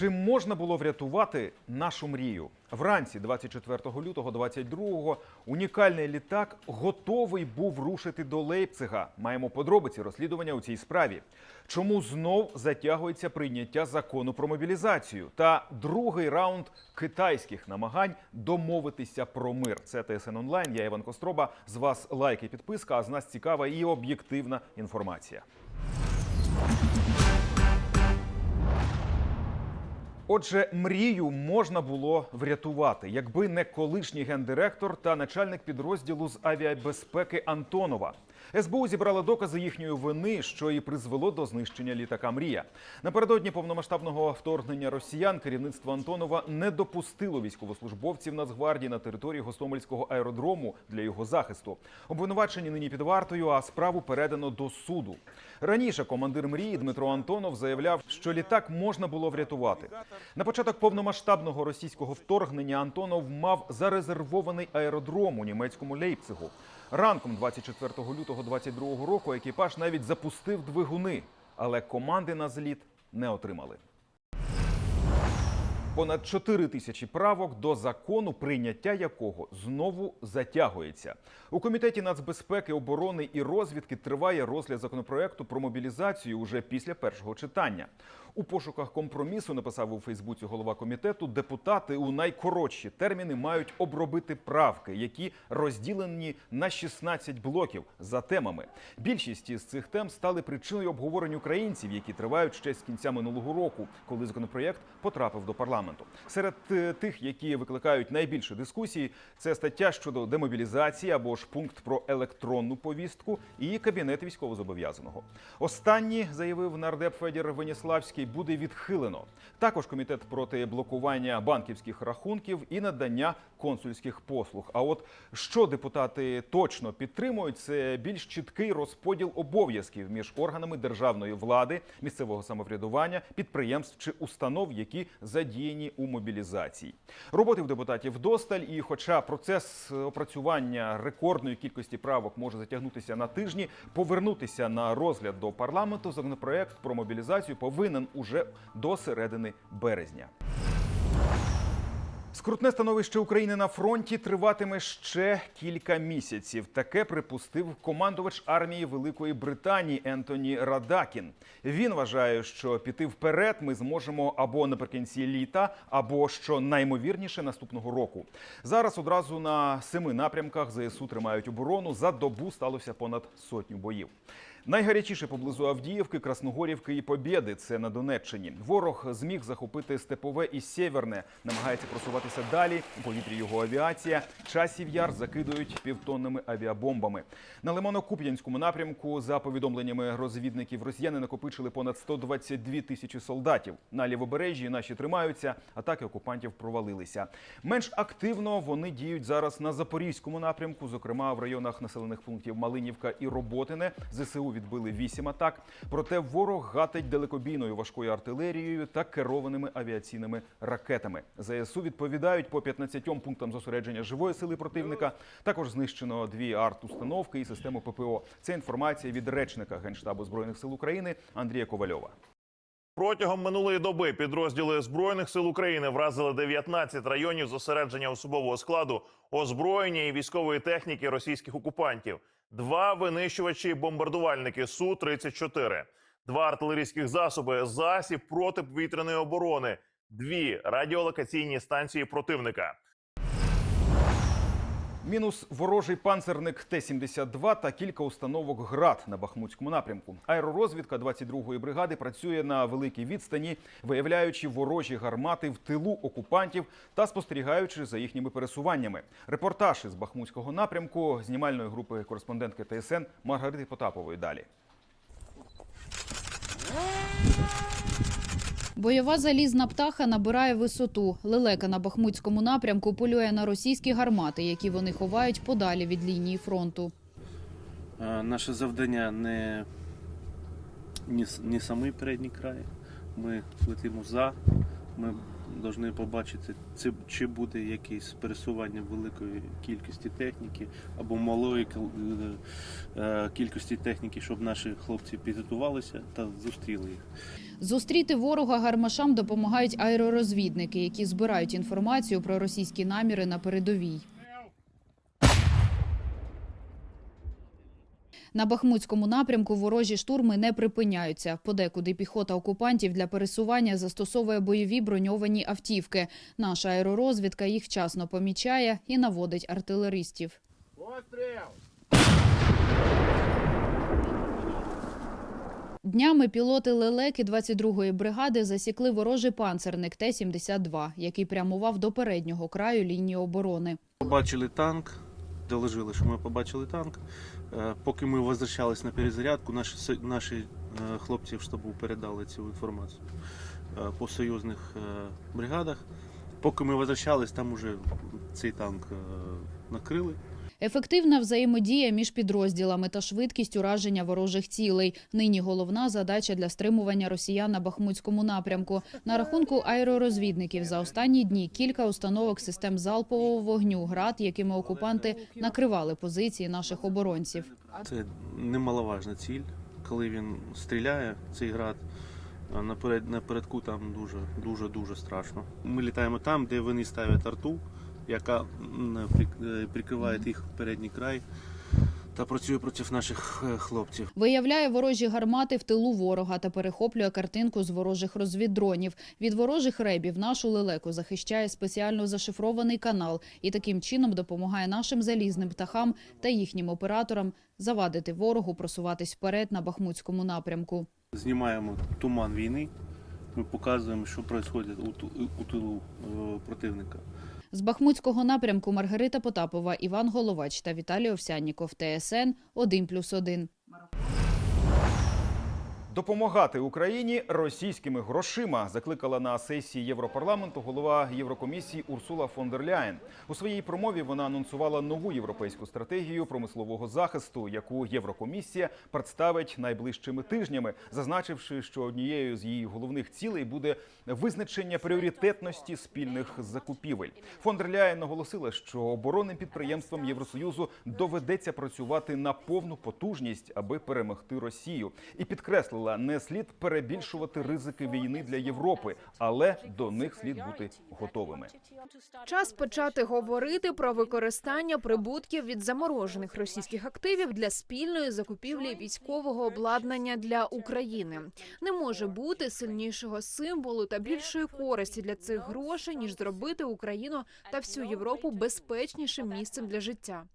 Чи можна було врятувати нашу мрію? Вранці 24 лютого 22-го унікальний літак готовий був рушити до Лейпцига. Маємо подробиці розслідування у цій справі. Чому знов затягується прийняття закону про мобілізацію? Та другий раунд китайських намагань домовитися про мир. Це ТСН онлайн. Я Іван Костроба. З вас лайк і підписка. А з нас цікава і об'єктивна інформація. Отже, мрію можна було врятувати, якби не колишній гендиректор та начальник підрозділу з авіабезпеки Антонова. СБУ зібрала докази їхньої вини, що і призвело до знищення літака Мрія. Напередодні повномасштабного вторгнення росіян керівництво Антонова не допустило військовослужбовців Нацгвардії на території Гостомельського аеродрому для його захисту. Обвинувачені нині під вартою, а справу передано до суду. Раніше командир мрії Дмитро Антонов заявляв, що літак можна було врятувати. На початок повномасштабного російського вторгнення Антонов мав зарезервований аеродром у німецькому Лейпцигу. Ранком 24 лютого 22 року екіпаж навіть запустив двигуни, але команди на зліт не отримали. Понад 4 тисячі правок до закону, прийняття якого знову затягується. У комітеті нацбезпеки, оборони і розвідки триває розгляд законопроекту про мобілізацію уже після першого читання. У пошуках компромісу написав у Фейсбуці голова комітету. Депутати у найкоротші терміни мають обробити правки, які розділені на 16 блоків за темами. Більшість із цих тем стали причиною обговорень українців, які тривають ще з кінця минулого року, коли законопроєкт потрапив до парламенту. Серед е, тих, які викликають найбільше дискусії, це стаття щодо демобілізації або ж пункт про електронну повістку і кабінет військовозобов'язаного. Останній заявив нардеп Федір Веніславський, буде відхилено. Також комітет проти блокування банківських рахунків і надання консульських послуг. А от що депутати точно підтримують, це більш чіткий розподіл обов'язків між органами державної влади, місцевого самоврядування, підприємств чи установ, які задіяні у мобілізації. Роботи в депутатів досталь, і хоча процес опрацювання рекордної кількості правок може затягнутися на тижні, повернутися на розгляд до парламенту законопроект про мобілізацію повинен уже до середини березня. Скрутне становище України на фронті триватиме ще кілька місяців. Таке припустив командувач армії Великої Британії Ентоні Радакін. Він вважає, що піти вперед ми зможемо або наприкінці літа, або що наймовірніше наступного року. Зараз одразу на семи напрямках ЗСУ тримають оборону. За добу сталося понад сотню боїв. Найгарячіше поблизу Авдіївки, Красногорівки і Побєди. Це на Донеччині. Ворог зміг захопити Степове і Сєверне. Намагається просуватися далі. У повітрі його авіація. Часів яр закидують півтонними авіабомбами. На Лимано-Куп'янському напрямку, за повідомленнями розвідників, росіяни накопичили понад 122 тисячі солдатів. На лівобережжі наші тримаються. Атаки окупантів провалилися. Менш активно вони діють зараз на запорізькому напрямку, зокрема в районах населених пунктів Малинівка і Роботине. ЗСУ відбили вісім атак. Проте ворог гатить далекобійною важкою артилерією та керованими авіаційними ракетами. ЗСУ відповідають по 15 пунктам зосередження живої сили противника. Також знищено дві арт-установки і систему ППО. Це інформація від речника Генштабу збройних сил України Андрія Ковальова. Протягом минулої доби підрозділи збройних сил України вразили 19 районів зосередження особового складу, озброєння і військової техніки російських окупантів, два винищувачі бомбардувальники су 34 два артилерійських засоби, засіб протиповітряної оборони, дві радіолокаційні станції противника. Мінус ворожий панцерник Т-72 та кілька установок ГРАД на Бахмутському напрямку. Аеророзвідка 22-ї бригади працює на великій відстані, виявляючи ворожі гармати в тилу окупантів та спостерігаючи за їхніми пересуваннями. Репортаж із Бахмутського напрямку знімальної групи кореспондентки ТСН Маргарити Потапової. Далі. Бойова залізна птаха набирає висоту. Лелека на Бахмутському напрямку полює на російські гармати, які вони ховають подалі від лінії фронту. Е, Наше завдання не, не, не самий передній край. Ми летимо за. Ми повинні побачити, чи буде якесь пересування великої кількості техніки або малої е, кількості техніки, щоб наші хлопці підготувалися та зустріли їх. Зустріти ворога гармашам допомагають аеророзвідники, які збирають інформацію про російські наміри на передовій. На Бахмутському напрямку ворожі штурми не припиняються. Подекуди піхота окупантів для пересування застосовує бойові броньовані автівки. Наша аеророзвідка їх вчасно помічає і наводить артилеристів. Днями пілоти лелеки 22-ї бригади засікли ворожий панцерник Т-72, який прямував до переднього краю лінії оборони. Побачили танк, доложили, що ми побачили танк. Е, Поки ми возвращались на перезарядку, наші, наші е, хлопці в штабу передали цю інформацію е, по союзних бригадах. Поки ми возвращались, там уже цей танк накрили. Ефективна взаємодія між підрозділами та швидкість ураження ворожих цілей. Нині головна задача для стримування росіян на Бахмутському напрямку. На рахунку аеророзвідників за останні дні кілька установок систем залпового вогню град, якими окупанти накривали позиції наших оборонців. Це немаловажна ціль. Коли він стріляє, цей град наперед, напередку там дуже дуже дуже страшно. Ми літаємо там, де вони ставлять арту, яка е, прикриває їх передній край та працює проти наших е, хлопців. Виявляє ворожі гармати в тилу ворога та перехоплює картинку з ворожих розвіддронів. Від ворожих ребів нашу лелеку захищає спеціально зашифрований канал і таким чином допомагає нашим залізним птахам та їхнім операторам завадити ворогу просуватись вперед на Бахмутському напрямку. Знімаємо туман війни. Ми показуємо, що відбувається у, у тилу е, противника. З Бахмутського напрямку Маргарита Потапова, Іван Головач та Віталій Овсянніков. ТСН 1+,1. Допомагати Україні російськими грошима закликала на сесії Європарламенту голова Єврокомісії Урсула фон дер Ляєн. У своїй промові вона анонсувала нову європейську стратегію промислового захисту, яку Єврокомісія представить найближчими тижнями, зазначивши, що однією з її головних цілей буде визначення пріоритетності спільних закупівель. Фон дер Ляєн наголосила, що оборонним підприємствам Євросоюзу доведеться працювати на повну потужність, аби перемогти Росію, і підкреслила, не слід перебільшувати ризики війни для Європи, але до них слід бути готовими. Час почати говорити про використання прибутків від заморожених російських активів для спільної закупівлі військового обладнання для України. Не може бути сильнішого символу та більшої користі для цих грошей ніж зробити Україну та всю Європу безпечнішим місцем для життя.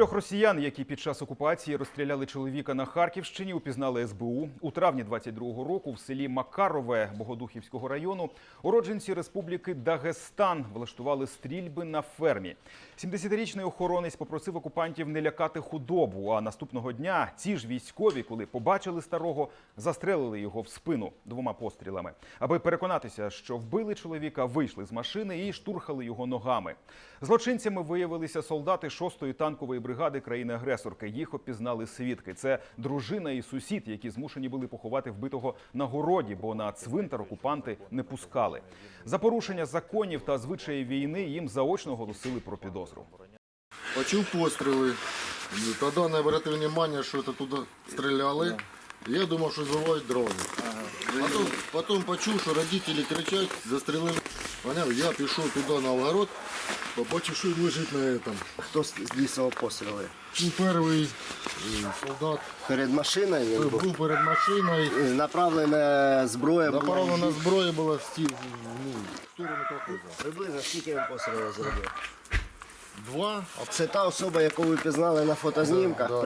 Трьох росіян, які під час окупації розстріляли чоловіка на Харківщині, упізнали СБУ у травні 22-го року в селі Макарове Богодухівського району. Уродженці Республіки Дагестан влаштували стрільби на фермі. 70-річний охоронець попросив окупантів не лякати худобу. А наступного дня ці ж військові, коли побачили старого, застрелили його в спину двома пострілами. Аби переконатися, що вбили чоловіка, вийшли з машини і штурхали його ногами. Злочинцями виявилися солдати 6-ї танкової бригади країни-агресорки. Їх опізнали свідки. Це дружина і сусід, які змушені були поховати вбитого на городі, бо на цвинтар окупанти не пускали. За порушення законів та звичаїв війни їм заочно оголосили про підозру. Почув постріли. Тоді не обратив внимання, що це туди стріляли. Я думав, що збивають дрони. Потім, потім почув, що родителі кричать, застрілили. Поняв, я пішов туди на огород, побачив, що він лежить на этом. Хто з лісового постріли? Ну, перший е, солдат Перед машиною він був. був перед машиною. Направлена зброя була. Направлена зброя була в стіл, ну, в сторону колхоза. Приблизно скільки він пострілів зробив? Два, а Це та особа, яку ви пізнали на фотознімках.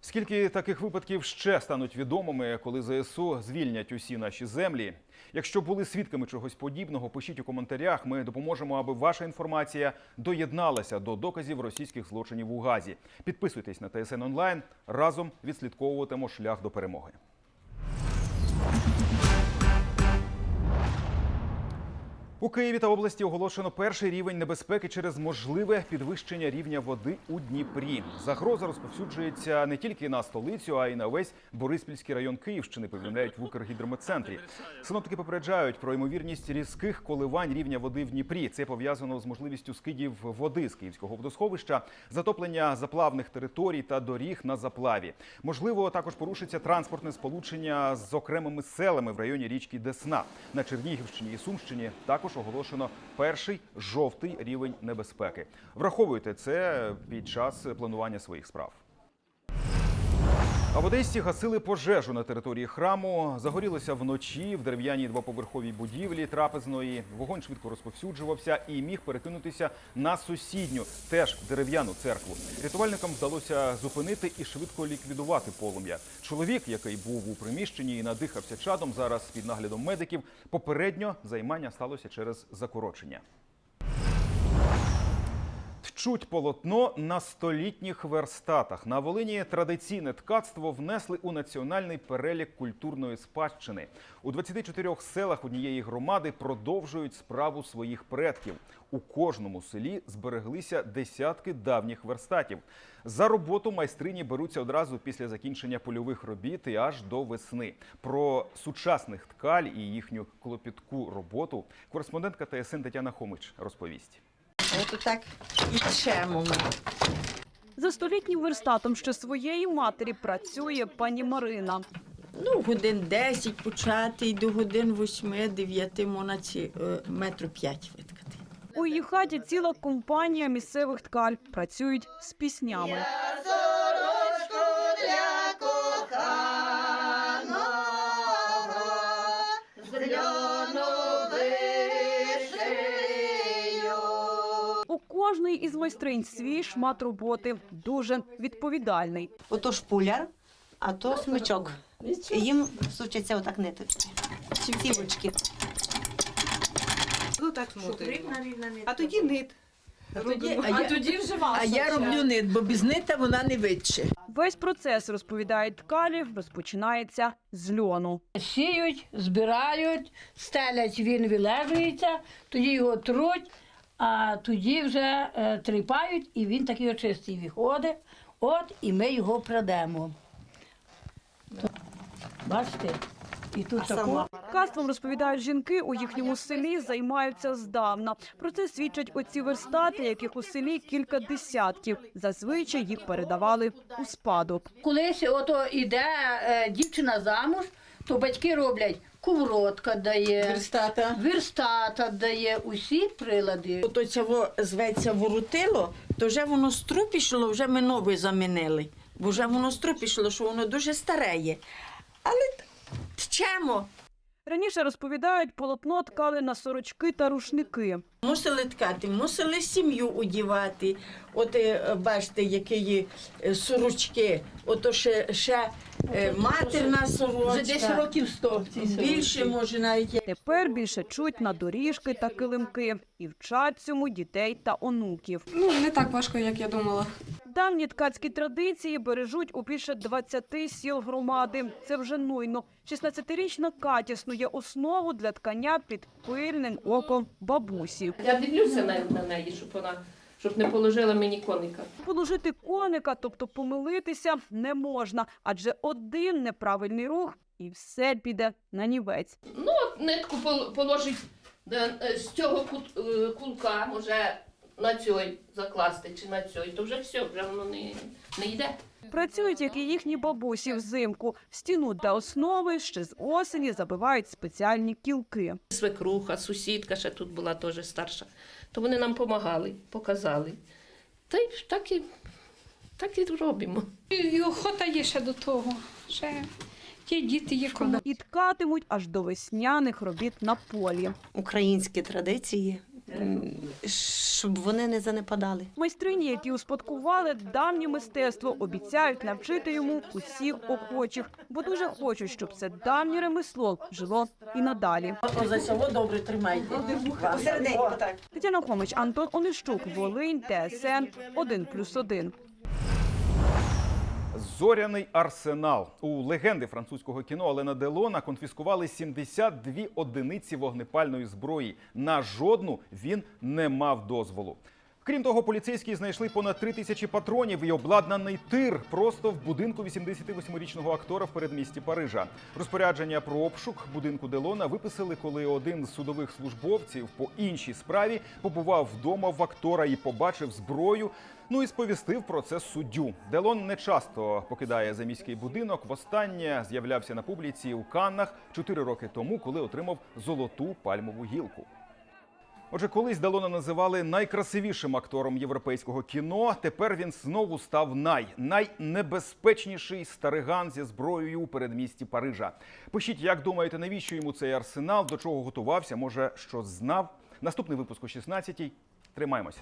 Скільки таких випадків ще стануть відомими, коли ЗСУ звільнять усі наші землі? Якщо були свідками чогось подібного, пишіть у коментарях. Ми допоможемо, аби ваша інформація доєдналася до доказів російських злочинів у Газі. Підписуйтесь на ТСН онлайн. Разом відслідковуватимо шлях до перемоги. У Києві та області оголошено перший рівень небезпеки через можливе підвищення рівня води у Дніпрі. Загроза розповсюджується не тільки на столицю, а й на весь Бориспільський район Київщини. Повідомляють в Укргідрометцентрі. Синоптики попереджають про ймовірність різких коливань рівня води в Дніпрі. Це пов'язано з можливістю скидів води з Київського водосховища, затоплення заплавних територій та доріг на заплаві. Можливо, також порушиться транспортне сполучення з окремими селами в районі річки Десна. На Чернігівщині і Сумщині також оголошено перший жовтий рівень небезпеки. Враховуйте це під час планування своїх справ. А в Одесі гасили пожежу на території храму. Загорілося вночі в дерев'яній двоповерховій будівлі трапезної. Вогонь швидко розповсюджувався і міг перекинутися на сусідню, теж дерев'яну церкву. Рятувальникам вдалося зупинити і швидко ліквідувати полум'я. Чоловік, який був у приміщенні і надихався чадом, зараз під наглядом медиків. Попередньо займання сталося через закорочення. Тчуть полотно на столітніх верстатах. На Волині традиційне ткацтво внесли у національний перелік культурної спадщини. У 24 селах однієї громади продовжують справу своїх предків. У кожному селі збереглися десятки давніх верстатів. За роботу майстрині беруться одразу після закінчення польових робіт і аж до весни. Про сучасних ткаль і їхню клопітку роботу кореспондентка ТСН Тетяна Хомич розповість. От так і чемоми. За столітнім верстатом ще своєї матері працює пані Марина. Ну, годин 10 почати і до годин 8-9 можна ці е, метру 5 виткати. У її хаті ціла компанія місцевих ткаль працюють з піснями. У кожної із майстринь свій шмат роботи дуже відповідальний. Ото шпуляр, а то смичок. Їм сучаться отак ниточки. Чи втівочки. Ну так А тоді нит. А тоді, а, я, а я роблю нит, бо без нита вона не витче. Весь процес, розповідають ткалі, розпочинається з льону. Сіють, збирають, стелять, він вилежується, тоді його труть, а тоді вже е, тріпають, і він такий очистий виходить. От і ми його прадемо. То, Бачите? І тут тако. Ткацтвом, розповідають жінки, у їхньому селі займаються здавна. Про це свідчать оці верстати, яких у селі кілька десятків. Зазвичай їх передавали у спадок. Колись ото іде е, дівчина замуж, то батьки роблять кувротка дає, Верстата. верстата дає, усі прилади. Ото це зветься ворутило, то вже воно струпішло, вже ми нове замінили. Бо вже воно струпішло, що воно дуже стареє. Але т- тчемо. Раніше розповідають, полотно ткали на сорочки та рушники. Мусили ткати, мусили сім'ю одівати. От е, бачите, які е, сорочки. Ото ще, ще е, матерна сорочка. Вже десь років сто в цій Більше може навіть. Тепер більше чуть на доріжки та килимки і вчать цьому дітей та онуків. Ну, не так важко, як я думала. Давні ткацькі традиції бережуть у більше 20 сіл громади. Це вже нуйно. 16-річна Катя снує основу для ткання під пильним оком бабусі. Я дивлюся на, на неї, щоб вона щоб не положила мені коника. Положити коника, тобто помилитися, не можна, адже один неправильний рух і все піде на нівець. Ну, нитку положить е, з цього е, кулка, може на цей закласти чи на цей, то вже все, вже воно не, не йде. Працюють, як і їхні бабусі взимку. Стіну для основи ще з осені забивають спеціальні кілки. Свекруха, сусідка ще тут була теж старша. То вони нам допомагали, показали. Та й так і, так і робимо. І охота є ще до того. Ще ті діти є кому. І ткатимуть аж до весняних робіт на полі. Українські традиції, щоб вони не занепадали. Майстрині, які успадкували давнє мистецтво, обіцяють навчити йому усіх охочих, бо дуже хочуть, щоб це давнє ремесло жило і надалі. За цього добре тримайте. Тетяна Хомич, Антон Онищук, Волинь, ТСН 1+,1. Зоряний арсенал у легенди французького кіно Алена Делона конфіскували 72 одиниці вогнепальної зброї. На жодну він не мав дозволу. Крім того, поліцейські знайшли понад три тисячі патронів і обладнаний тир просто в будинку 88-річного актора в передмісті Парижа. Розпорядження про обшук будинку Делона виписали, коли один з судових службовців по іншій справі побував вдома в актора і побачив зброю. Ну і сповістив про це суддю. Делон не часто покидає заміський будинок. Востаннє з'являвся на публіці у Каннах чотири роки тому, коли отримав золоту пальмову гілку. Отже, колись Делона називали найкрасивішим актором європейського кіно. Тепер він знову став най найнебезпечніший стариган зі зброєю у передмісті Парижа. Пишіть, як думаєте, навіщо йому цей арсенал, до чого готувався? Може, що знав? Наступний випуск о 16-й. Тримаємося.